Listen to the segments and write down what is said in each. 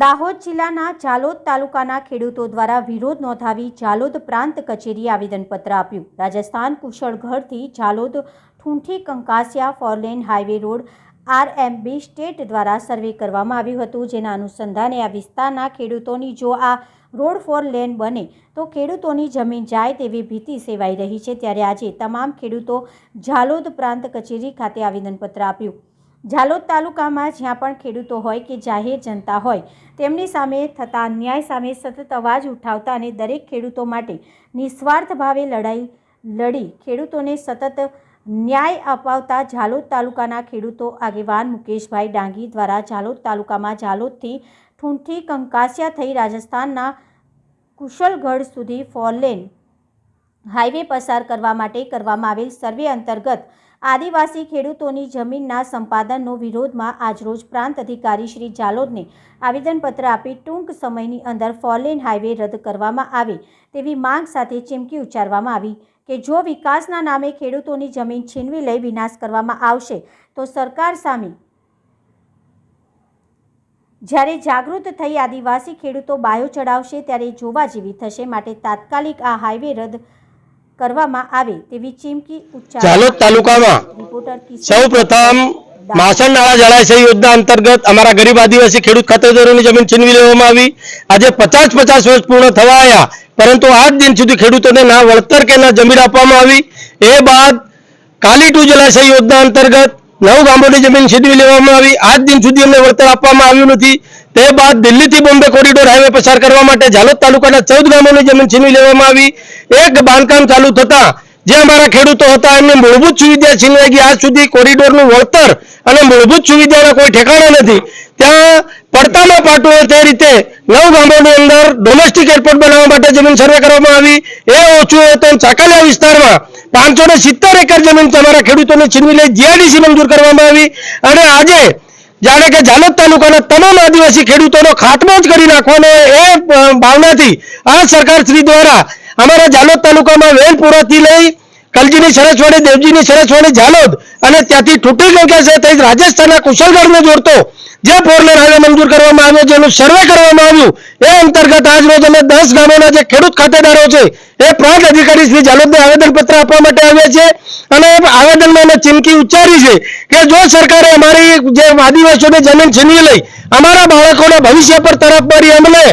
દાહોદ જિલ્લાના જાલોદ તાલુકાના ખેડૂતો દ્વારા વિરોધ નોંધાવી જાલોદ પ્રાંત કચેરીએ આવેદનપત્ર આપ્યું. Rajasthan કુશળગઢથી Jhalod Thunthi Kankasiya four lane highway road RMB state દ્વારા સર્વે કરવામાં આવ્યું હતું. જેના અનુસંધાને આ વિસ્તારના ખેડૂતોની જો આ રોડ ફોર લેન બને, તો ખેડૂતોની જમીન જાય તેવી ભીતિ સેવાઈ રહી છે. ત્યારે આજે તમામ ખેડૂતો ઝાલોદ પ્રાંત કચેરી ખાતે આવેદનપત્ર આપ્યું. ઝાલોદ તાલુકામાં જ્યાં પણ ખેડૂતો હોય કે જાહેર જનતા હોય, તેમની સામે થતા અન્યાય સામે સતત અવાજ ઉઠાવતા અને દરેક ખેડૂતો માટે નિસ્વાર્થ ભાવે લડાઈ લડી ખેડૂતોને સતત ન્યાય અપાવતા ઝાલોદ તાલુકાના ખેડૂતો આગેવાન મુકેશભાઈ ડાંગી દ્વારા ઝાલોદ તાલુકામાં ઝાલોદથી ઠૂંઠી કંકાસિયા થઈ રાજસ્થાનના કુશલગઢ સુધી ફોરલેન હાઈવે પસાર કરવા માટે કરવામાં આવેલ સર્વે અંતર્ગત આદિવાસી ખેડૂતોની જમીનના સંપાદનનો વિરોધમાં આજરોજ પ્રાંત અધિકારી શ્રી જાલોદને આવેદનપત્ર આપી ટૂંક સમયની અંદર ફોરલેન હાઈવે રદ કરવામાં આવે તેવી માંગ સાથે ચીમકી ઉચ્ચારવામાં આવી કે જો વિકાસના નામે ખેડૂતોની જમીન છીનવી લઈ વિનાશ કરવામાં આવશે, તો સરકાર સામે જ્યારે જાગૃત થઈ આદિવાસી ખેડૂતો બાયો ચડાવશે, ત્યારે જોવા જેવી થશે. માટે તાત્કાલિક આ હાઈવે રદ કરવામાં આવે તેવી ચીમકી ઝાલોદ તાલુકામાં રિપોર્ટર સૌ પ્રથમ માસણ નાળા જળાશય યોજના અંતર્ગત અમારા ગરીબ આદિવાસી ખેડૂત ખાતેદારોની જમીન છીનવી લેવામાં આવી. આજે પચાસ પચાસ વર્ષ પૂર્ણ થવા આવ્યા પરંતુ આજ દિન સુધી ખેડૂતોને ના વળતર કે ના જમીન આપવામાં આવી. એ બાદ કાલીટુ જળાશય યોજના અંતર્ગત નવ ગામોની જમીન છીનવી લેવામાં આવી. આજ દિન સુધી અમને વળતર આપવામાં આવ્યું નથી. તે બાદ દિલ્હીથી બોમ્બે કોરિડોર હાઈવે પસાર કરવા માટે ઝાલોદ તાલુકાના ચૌદ ગામોની જમીન છીનવી લેવામાં આવી. એક બાંધકામ ચાલુ થતા જે અમારા ખેડૂતો હતા, એમને મૂળભૂત સુવિધા છીનવાઈ ગઈ. આજ સુધી કોરિડોરનું વળતર અને મૂળભૂત સુવિધાના કોઈ ઠેકાણા નથી. ત્યાં પડતામાં પાટું તે રીતે નવ ગામોની અંદર ડોમેસ્ટિક એરપોર્ટ બનાવવા માટે જમીન સર્વે કરવામાં આવી. એ ઓછું તો ચાકાલિયા વિસ્તારમાં પાંચસો ને સિત્તેર એકર જમીન તમારા ખેડૂતોને છીનવી લઈ જીઆઈડીસી મંજૂર કરવામાં આવી. અને આજે જાણે કે જાલોદ તાલુકાના તમામ આદિવાસી ખેડૂતોનો ખાતમો જ કરી નાખવાનો એ ભાવનાથી આ સરકાર શ્રી દ્વારા અમારા ઝાલોદ તાલુકામાં વેલપુરાથી લઈ કલજીની સરસવાડી દેવજીની સરસવાડી ઝાલોદ અને ત્યાંથી તૂટી ગંગા થઈ રાજસ્થાનના કુશલગઢને જોડતો જે ફોર લેન હાઈવે મંજૂર કરવામાં આવ્યો, જેનું સર્વે કરવામાં આવ્યું, એ અંતર્ગત આજ રોજ અમે દસ ગામોના જે ખેડૂત ખાતેદારો છે, એ પ્રાંત અધિકારી શ્રી જાલોદને આવેદનપત્ર આપવા માટે આવ્યા છે. અને આવેદનમાં અમે ચીમકી ઉચ્ચારી છે કે જો સરકારે અમારી જે આદિવાસીઓની જમીન છીનવી લઈ, અમારા બાળકોના ભવિષ્ય પર તરફ મારી અમને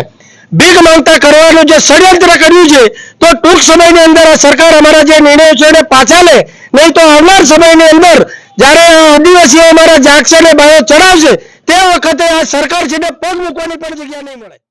ભીખ માંગતા કરવાનું જે ષડયંત્ર કર્યું છે, તો ટૂંક સમયની અંદર આ સરકાર અમારા જે નિર્ણયો છે એને પાછા લે. નહીં તો આવનાર સમયની અંદર જ્યારે આદિવાસીઓ અમારા જાગશે ને બાયો ચડાવશે તે વખતે આ સરકાર છે ને પગ મૂકવાની પણ જગ્યા નહીં મળે.